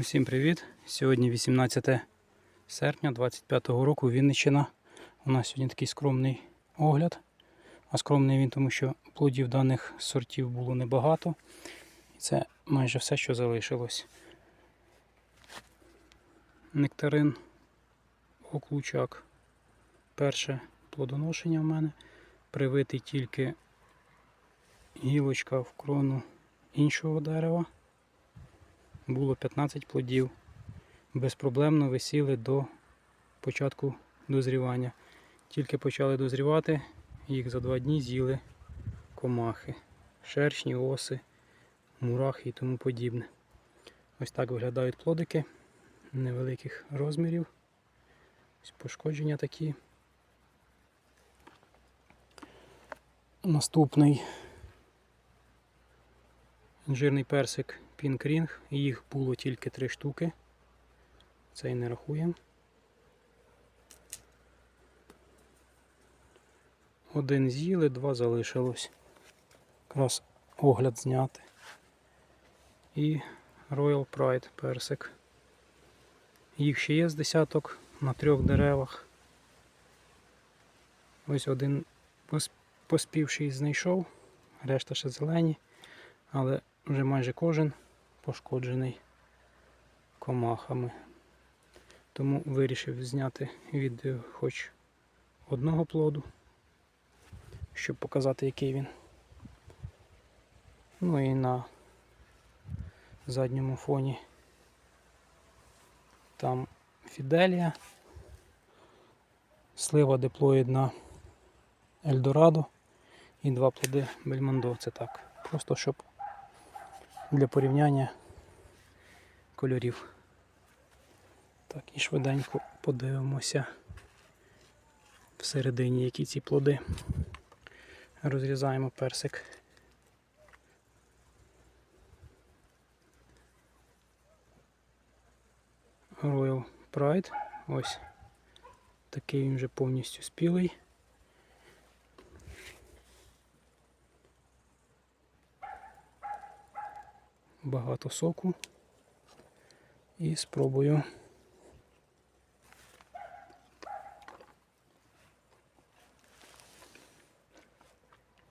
Усім привіт! Сьогодні 18 серпня 25 року Вінниччина. У нас сьогодні такий скромний огляд. А скромний він, тому що плодів даних сортів було небагато. Це майже все, що залишилось. Нектарин, оклучак. Перше плодоношення в мене. Привитий тільки гілочка в крону іншого дерева було 15 плодів. Безпроблемно висіли до початку дозрівання. Тільки почали дозрівати, їх за два дні з'їли комахи, шершні, оси, мурахи і тому подібне. Ось так виглядають плодики невеликих розмірів. Ось пошкодження такі. Наступний інжирний персик Ring. Їх було тільки три штуки. Цей не рахуємо. Один з'їли, два залишилось. Якраз огляд зняти. І Royal Pride персик. Їх ще є з десяток на трьох деревах. Ось один поспівший знайшов, решта ще зелені, але вже майже кожен пошкоджений комахами. Тому вирішив зняти відео хоч одного плоду, щоб показати, який він. Ну і на задньому фоні там Фіделія, слива диплоїдна Ельдорадо і два плоди Бельмондо. Це так. Просто щоб для порівняння кольорів. Так, і швиденько подивимося всередині, які ці плоди. Розрізаємо персик. Royal Pride. Ось такий він вже повністю спілий. Багато соку і спробую.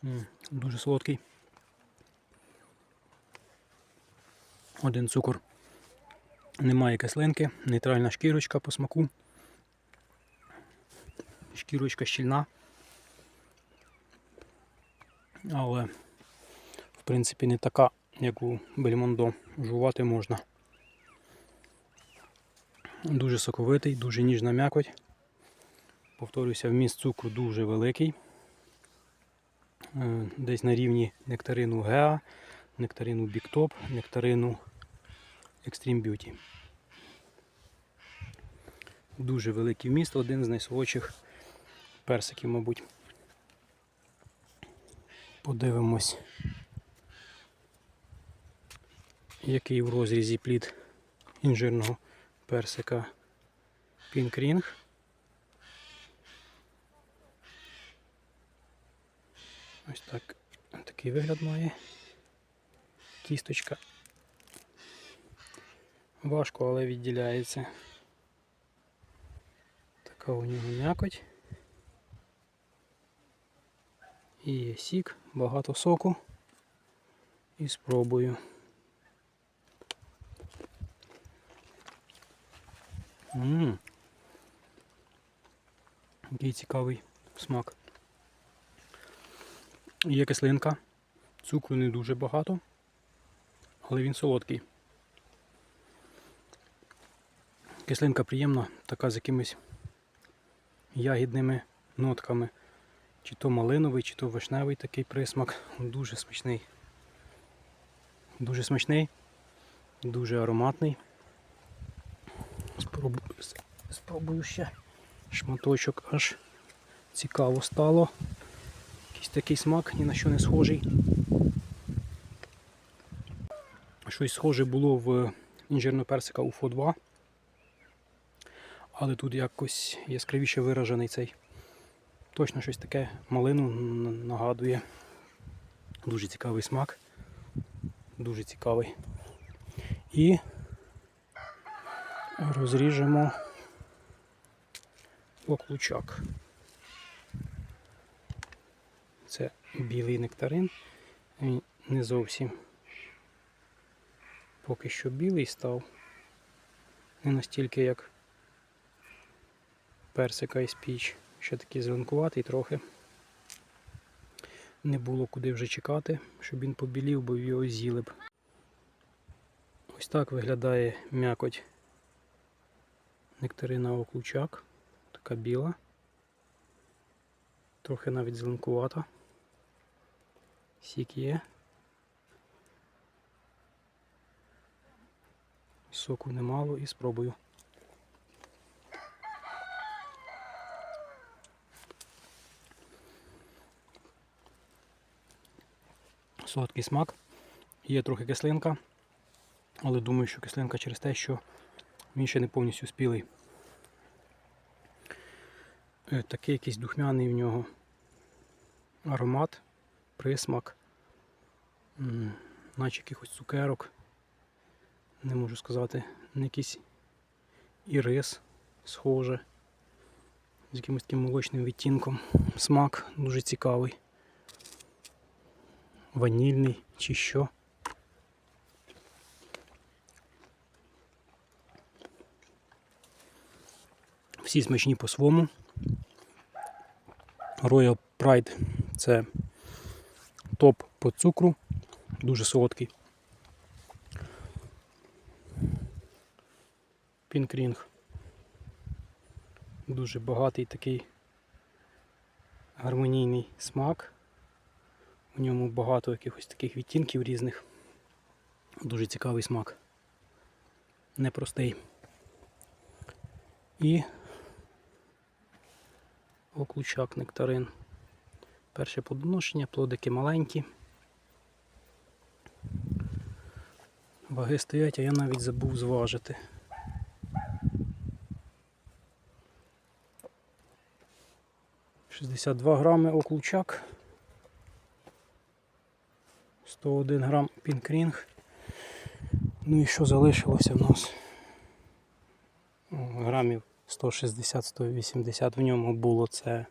М, Дуже солодкий. Один цукор. Немає кислинки, нейтральна шкірочка по смаку. Шкірочка щільна. Але, в принципі, не така як у бельмондо, жувати можна. Дуже соковитий, дуже ніжна м'якоть. Повторюся, вміст цукру дуже великий. Е, Десь на рівні нектарину Геа, нектарину Top, нектарину Extreme Beauty. Дуже великий вміст, один з найсолодших персиків, мабуть. Подивимось який в розрізі плід інжирного персика Ring. Ось так такий вигляд має. Кісточка. Важко, але відділяється. Така у нього м'якоть. І є сік, багато соку. І спробую. Ммм. Який цікавий смак. Є кислинка, цукру не дуже багато, але він солодкий. Кислинка приємна, така з якимись ягідними нотками. Чи то малиновий, чи то вишневий такий присмак. Дуже смачний. Дуже смачний, дуже ароматний. Спробую, спробую ще шматочок, аж цікаво стало. Якийсь такий смак, ні на що не схожий. Щось схоже було в інжирного персика UFO 2. Але тут якось яскравіше виражений цей. Точно щось таке малину нагадує. Дуже цікавий смак. Дуже цікавий. І розріжемо оклучак. Це білий нектарин. Він не зовсім поки що білий став. Не настільки як персика із піч. Ще такий зеленкуватий трохи. Не було куди вже чекати, щоб він побілів, бо його з'їли б. Ось так виглядає м'якоть нектарина оклучак. Така біла. Трохи навіть зеленкувата. Сік є. Соку немало і спробую. Солодкий смак. Є трохи кислинка, але думаю, що кислинка через те, що він ще не повністю спілий. Е, Такий якийсь духмяний в нього аромат, присмак, наче якихось цукерок. Не можу сказати, не якийсь і рис схоже. З якимось таким молочним відтінком. Смак дуже цікавий. Ванільний чи що. Всі смачні по-своєму. Royal Pride це топ по цукру, дуже солодкий. Пінкрінг. Дуже багатий такий гармонійний смак. У ньому багато якихось таких відтінків різних. Дуже цікавий смак. Непростий. І оклучак нектарин. Перше плодоношення, плодики маленькі. Ваги стоять, а я навіть забув зважити. Шістдесят два грами оклучак. 101 грам пінкрінг. Ну і що залишилося в нас? Грамів 160-180 в ньому було це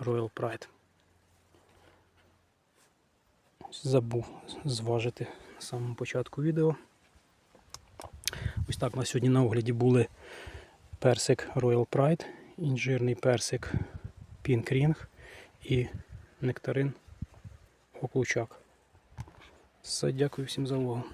Royal Pride. Забув зважити на самому початку відео. Ось так на сьогодні на огляді були персик Royal Pride, інжирний персик Pink Ring і нектарин Оклучак. Все, дякую всім за увагу.